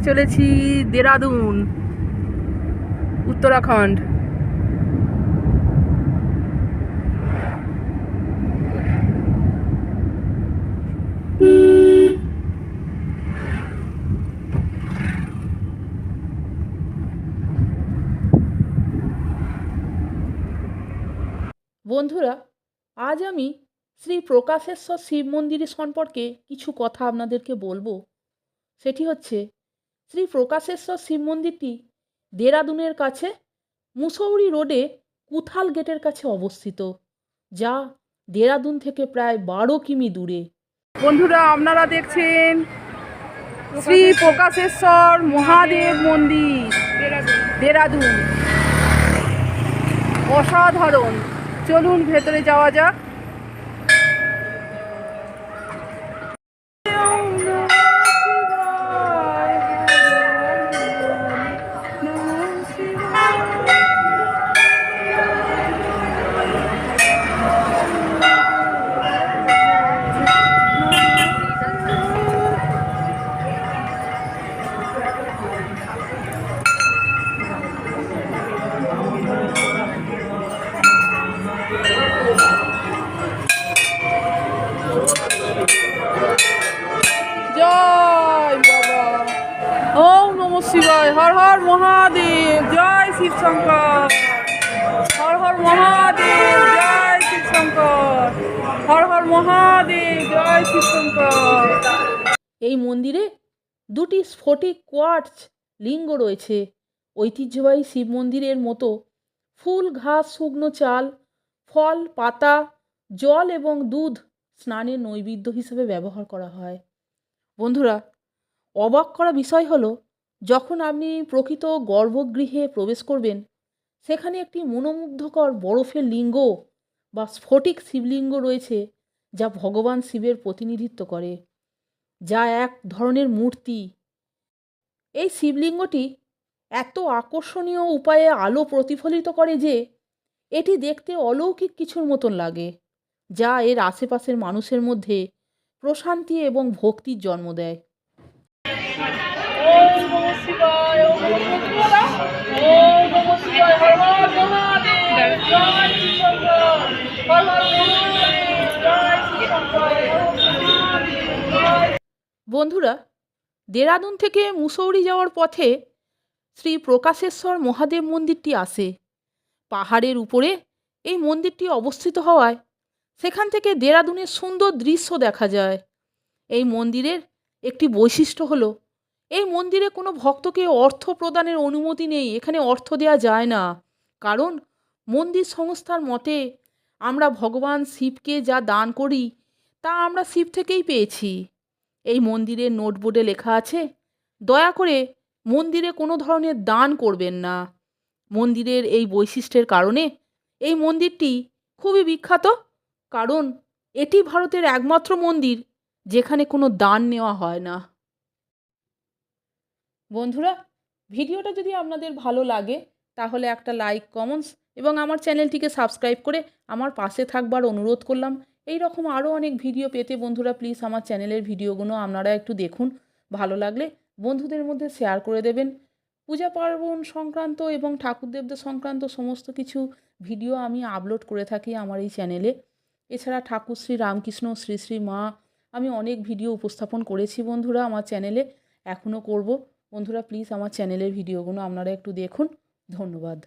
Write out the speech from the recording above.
চলেছি দেরাদুন, উত্তরাখণ্ড। বন্ধুরা, আজ আমি শ্রী প্রকাশেশ্বর শিব মন্দির সম্পর্কে কিছু কথা আপনাদেরকে বলব। সেটি হচ্ছে শ্রী প্রকাশেশ্বর শিব মন্দিরটি দেরাদুনের কাছে মুসৌরি রোডে কুথাল গেটের কাছে অবস্থিত, যা দেরাদুন থেকে প্রায় বারো কিমি দূরে। বন্ধুরা, আপনারা দেখছেন শ্রী প্রকাশেশ্বর মহাদেব মন্দির দেরাদুন। অসাধারণ। চলুন ভেতরে যাওয়া যাক। শিবায়। হর হর মহাদেব, জয় শিব শঙ্কর। হর হর মহাদেব, জয় শিব শঙ্কর। হর হর মহাদেব, জয় শিব শঙ্কর। এই মন্দিরে দুটি স্ফটিক কোয়ার্টজ লিঙ্গ রয়েছে। ঐতিহ্যবাহী শিব মন্দিরের মতো ফুল, ঘাস, শুকনো চাল, ফল, পাতা, জল এবং দুধ স্নানের নৈবেদ্য হিসেবে ব্যবহার করা হয়। বন্ধুরা, অবাক করা বিষয় হলো যখন আপনি প্রকৃত গর্ভগৃহে প্রবেশ করবেন, সেখানে একটি মনোমুগ্ধকর বরফের লিঙ্গ বা স্ফটিক শিবলিঙ্গ রয়েছে যা ভগবান শিবের প্রতিনিধিত্ব করে, যা এক ধরনের মূর্তি। এই শিবলিঙ্গটি এত আকর্ষণীয় উপায়ে আলো প্রতিফলিত করে যে, এটি দেখতে অলৌকিক কিছুর মতন লাগে, যা এর আশেপাশের মানুষের মধ্যে প্রশান্তি এবং ভক্তির জন্ম দেয়। বন্ধুরা, দেরাদুন থেকে মুসৌরি যাওয়ার পথে শ্রী প্রকাশেশ্বর মহাদেব মন্দিরটি আসে। পাহাড়ের উপরে এই মন্দিরটি অবস্থিত হওয়ায় সেখান থেকে দেরাদুনের সুন্দর দৃশ্য দেখা যায়। এই মন্দিরের একটি বৈশিষ্ট্য হলো, এই মন্দিরে কোনো ভক্তকে অর্থ প্রদানের অনুমতি নেই, এখানে অর্থ দেওয়া যায় না। কারণ মন্দির সংস্থার মতে আমরা ভগবান শিবকে যা দান করি, তা আমরা শিব থেকেই পেয়েছি। এই মন্দিরের নোটবোর্ডে লেখা আছে, দয়া করে মন্দিরে কোনো ধরনের দান করবেন না। মন্দিরের এই বৈশিষ্ট্যের কারণে এই মন্দিরটি খুবই বিখ্যাত, কারণ এটি ভারতের একমাত্র মন্দির যেখানে কোনো দান নেওয়া হয় না। বন্ধুরা, ভিডিওটা যদি আপনাদের ভালো লাগে, তাহলে একটা লাইক, কমেন্টস এবং আমার চ্যানেলটিকে সাবস্ক্রাইব করে আমার পাশে থাকবার অনুরোধ করলাম। এই রকম আরও অনেক ভিডিও পেতে বন্ধুরা প্লিজ আমার চ্যানেলের ভিডিওগুলো আপনারা একটু দেখুন। ভালো লাগলে বন্ধুদের মধ্যে শেয়ার করে দেবেন। পূজা পার্বণ সংক্রান্ত এবং ঠাকুরদেবদের সংক্রান্ত সমস্ত কিছু ভিডিও আমি আপলোড করে থাকি আমার এই চ্যানেলে। এছাড়া ঠাকুর শ্রী রামকৃষ্ণ, শ্রী শ্রী মা, আমি অনেক ভিডিও উপস্থাপন করেছি বন্ধুরা আমার চ্যানেলে, এখনও করব। বন্ধুরা প্লিজ আমার চ্যানেলের ভিডিওগুলো আপনারা একটু দেখুন। ধন্যবাদ।